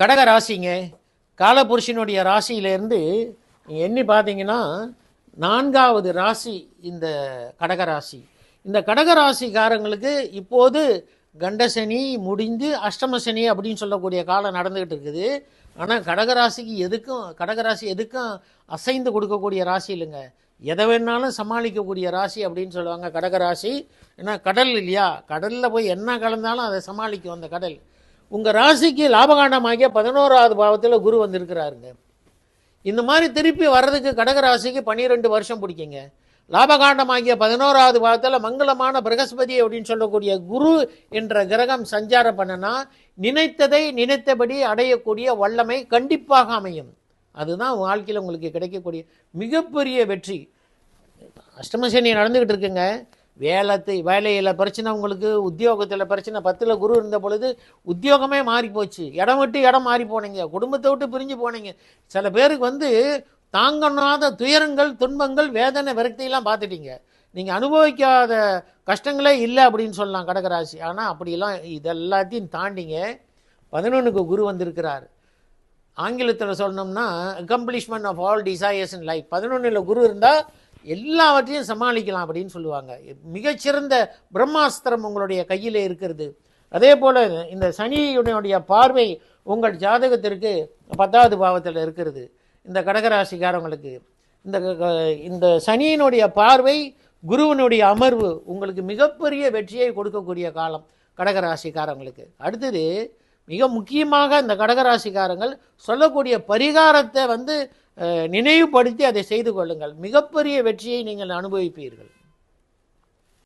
கடக ராசிங்க காலபுருஷனுடைய ராசியிலேருந்து எண்ணி பார்த்தீங்கன்னா நான்காவது ராசி இந்த கடக ராசி. இந்த கடக ராசிக்காரங்களுக்கு இப்போது கண்டசனி முடிந்து அஷ்டமசனி அப்படின்னு சொல்லக்கூடிய காலம் நடந்துக்கிட்டு இருக்குது. ஆனால் கடகராசிக்கு எதுக்கும் கடகராசி எதுக்கும் அசைந்து கொடுக்கக்கூடிய ராசி இல்லைங்க. எதை வேணாலும் சமாளிக்கக்கூடிய ராசி அப்படின்னு சொல்லுவாங்க கடகராசி ஏன்னா கடல் இல்லையா? கடலில் போய் என்ன கலந்தாலும் அதை சமாளிக்கும் அந்த கடல். உங்கள் ராசிக்கு லாபகாண்டமாகிய பதினோராவது பாவத்தில் குரு வந்திருக்கிறாருங்க. இந்த மாதிரி திருப்பி வர்றதுக்கு கடகராசிக்கு பன்னிரெண்டு வருஷம் பிடிக்குங்க. லாபகாண்டமாகிய பதினோராவது பாவத்தில் மங்களமான பிரகஸ்பதி அப்படின்னு சொல்லக்கூடிய குரு என்ற கிரகம் சஞ்சாரம் பண்ணனா நினைத்ததை நினைத்தபடி அடையக்கூடிய வல்லமை கண்டிப்பாக அமையும். அதுதான் வாழ்க்கையில் உங்களுக்கு கிடைக்கக்கூடிய மிகப்பெரிய வெற்றி. அஷ்டமசேனி நடந்துக்கிட்டு இருக்குங்க. வேலத்தை வேலையில் பிரச்சனை உங்களுக்கு உத்தியோகத்தில் பிரச்சனை பத்தில் குரு இருந்த பொழுது உத்தியோகமே மாறி போச்சு. இடம் விட்டு இடம் மாறி போனீங்க. குடும்பத்தை விட்டு பிரிஞ்சு போனீங்க. சில பேருக்கு வந்து தாங்கண்ணாத துயரங்கள் துன்பங்கள் வேதனை விரக்தியெல்லாம் பார்த்துட்டீங்க. நீங்கள் அனுபவிக்காத கஷ்டங்களே இல்லை அப்படின்னு சொல்லலாம் கடகராசி. ஆனால் அப்படிலாம் இதெல்லாத்தையும் தாண்டிங்க பதினொன்றுக்கு குரு வந்திருக்கிறார். ஆங்கிலத்தில் சொல்லணும்னா accomplishment of all desires in life பதினொன்றில் குரு இருந்தால் எல்லாவற்றையும் சமாளிக்கலாம் அப்படின்னு சொல்லுவாங்க. மிகச்சிறந்த பிரம்மாஸ்திரம் உங்களுடைய கையில் இருக்கிறது. அதே போல் இந்த சனியுடைய பார்வை உங்கள் ஜாதகத்திற்கு பத்தாவது பாவத்தில் இருக்கிறது. இந்த கடகராசிக்காரவங்களுக்கு இந்த இந்த சனியினுடைய பார்வை குருவினுடைய அமர்வு உங்களுக்கு மிகப்பெரிய வெற்றியை கொடுக்கக்கூடிய காலம் கடகராசிக்காரங்களுக்கு. அடுத்தது மிக முக்கியமாக இந்த கடகராசிக்காரங்கள் சொல்லக்கூடிய பரிகாரத்தை வந்து நினைவுபடுத்தி அதை செய்து கொள்ளுங்கள். மிகப்பெரிய வெற்றியை நீங்கள் அனுபவிப்பீர்கள்.